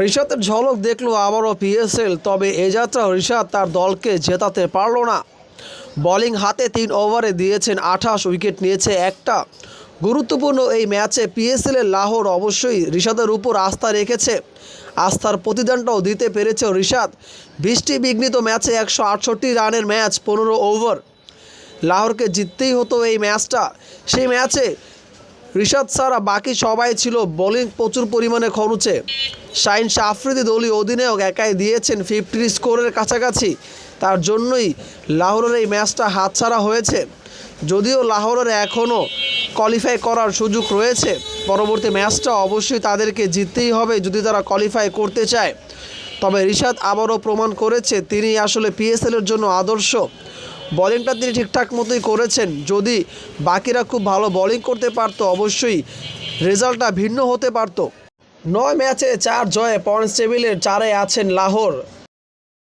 ঋষাদের ঝলক দেখল আবারও পিএসএল, তবে এ যাত্রা ঋষাদ তার দলকে জেতাতে পারল না। বোলিং হাতে তিন ওভারে দিয়েছেন আঠাশ উইকেট নিয়েছে একটা। গুরুত্বপূর্ণ এই ম্যাচে পিএসএলের লাহোর অবশ্যই ঋষাদের উপর আস্থা রেখেছে। আস্থার প্রতিদানটাও দিতে পেরেছে ঋষাদ বৃষ্টি বিঘ্নিত ম্যাচে একশো আটষট্টি রানের ম্যাচ, পনেরো ওভার। লাহোরকে জিততেই হতো এই ম্যাচটা। সেই ম্যাচে ঋষাদ ছাড়া বাকি সবাই ছিল বোলিং প্রচুর পরিমাণে খরচে। শাইন আফ্রিদি দলীয় অধিনায়ক একাই দিয়েছেন ফিফটি স্কোরের কাছাকাছি। তার জন্যই লাহোরের এই ম্যাচটা হাতছাড়া হয়েছে। যদিও লাহোরের এখনও কোয়ালিফাই করার সুযোগ রয়েছে, পরবর্তী ম্যাচটা অবশ্যই তাদেরকে জিততেই হবে যদি তারা কোয়ালিফাই করতে চায়। তবে রিশাদ আবারও প্রমাণ করেছে তিনি আসলে পিএসএলের জন্য আদর্শ। বোলিংটা তিনি ঠিকঠাক মতোই করেছেন। যদি বাকিরা খুব ভালো বলিং করতে পারত, অবশ্যই রেজাল্টটা ভিন্ন হতে পারত। নয় ম্যাচে চার জয়ে পয়েন্টস টেবিলের চারে আছেন লাহোর।